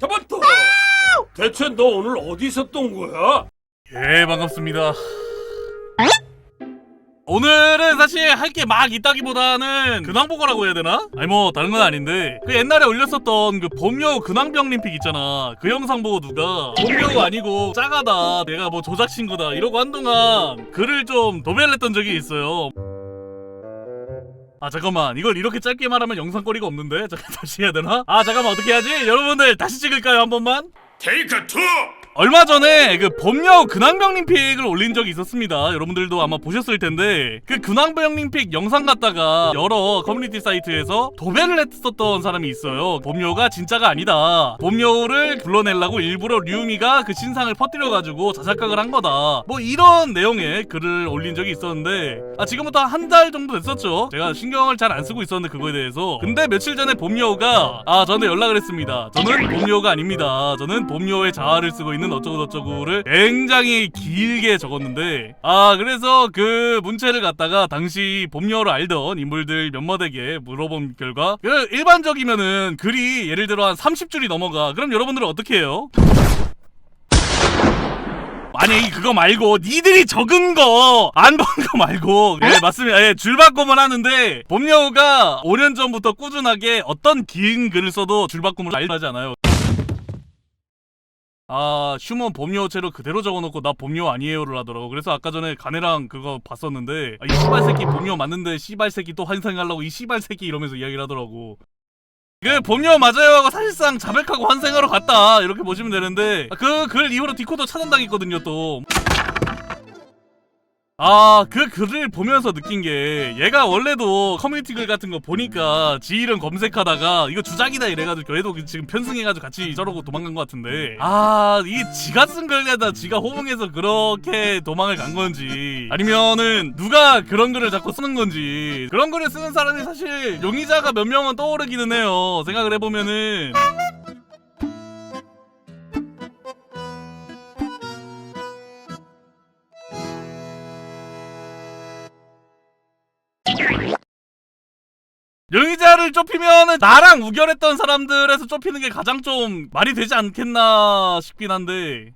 잡았다. 대체 너 오늘 어디 있었던 거야? 예 반갑습니다 오늘은 사실 할 게 막 있다기보다는 근황보고라고 해야 되나? 아니 뭐 다른 건 아닌데 그 옛날에 올렸었던 그 봄여우 근황병림픽 있잖아 그 영상 보고 누가 봄여우 아니고 짜가다 내가 뭐 조작 친구다 이러고 한동안 글을 좀 도배했던 적이 있어요 아 잠깐만 이걸 이렇게 짧게 말하면 영상거리가 없는데 잠깐 다시 해야 되나? 아 잠깐만 어떻게 해야지? 여러분들 다시 찍을까요 한 번만? 테이크 투. 얼마 전에 그 봄여우 근황병림픽을 올린 적이 있었습니다. 여러분들도 아마 보셨을 텐데 그 근황병림픽 영상 갖다가 여러 커뮤니티 사이트에서 도배를 했었던 사람이 있어요. 봄여우가 진짜가 아니다. 봄여우를 불러내려고 일부러 류미가 그 신상을 퍼뜨려가지고 자작각을 한 거다. 뭐 이런 내용의 글을 올린 적이 있었는데 아 지금부터 한 달 정도 됐었죠. 제가 신경을 잘 안 쓰고 있었는데 그거에 대해서 근데 며칠 전에 봄여우가 아 저한테 연락을 했습니다. 저는 봄여우가 아닙니다. 저는 봄여우의 자아를 쓰고 있는 어쩌고저쩌고를 굉장히 길게 적었는데 아 그래서 그 문체를 갖다가 당시 봄여우를 알던 인물들 몇몇에게 물어본 결과 그 일반적이면은 글이 예를 들어 한 30줄이 넘어가. 그럼 여러분들은 어떻게 해요? 아니 그거 말고 니들이 적은 거 안 본 거 말고 예 맞습니다. 예 줄바꿈을 하는데 봄여우가 5년 전부터 꾸준하게 어떤 긴 글을 써도 줄바꿈을 알려하지 않아요 아 휴먼 봄여우체로 그대로 적어놓고 나 봄여우 아니에요를 하더라고. 그래서 아까 전에 가네랑 그거 봤었는데 아, 이 씨발 새끼 봄여우 맞는데 씨발 새끼 또 환생하려고 이 씨발 새끼 이러면서 이야기를 하더라고. 그 봄여우 맞아요 하고 사실상 자백하고 환생하러 갔다. 이렇게 보시면 되는데 그 글 이후로 디코더 차단당했거든요 또 아, 그 글을 보면서 느낀 게 얘가 원래도 커뮤니티 글 같은 거 보니까 지 이름 검색하다가 이거 주작이다 이래가지고 얘도 그 지금 편승해가지고 같이 저러고 도망간 것 같은데. 아, 이게 지가 쓴 글에다 지가 호응해서 그렇게 도망을 간 건지 아니면은 누가 그런 글을 자꾸 쓰는 건지. 그런 글을 쓰는 사람이 사실 용의자가 몇 명은 떠오르기는 해요. 생각을 해보면은 용의자를 좁히면은 나랑 우결했던 사람들에서 좁히는 게 가장 좀 말이 되지 않겠나 싶긴 한데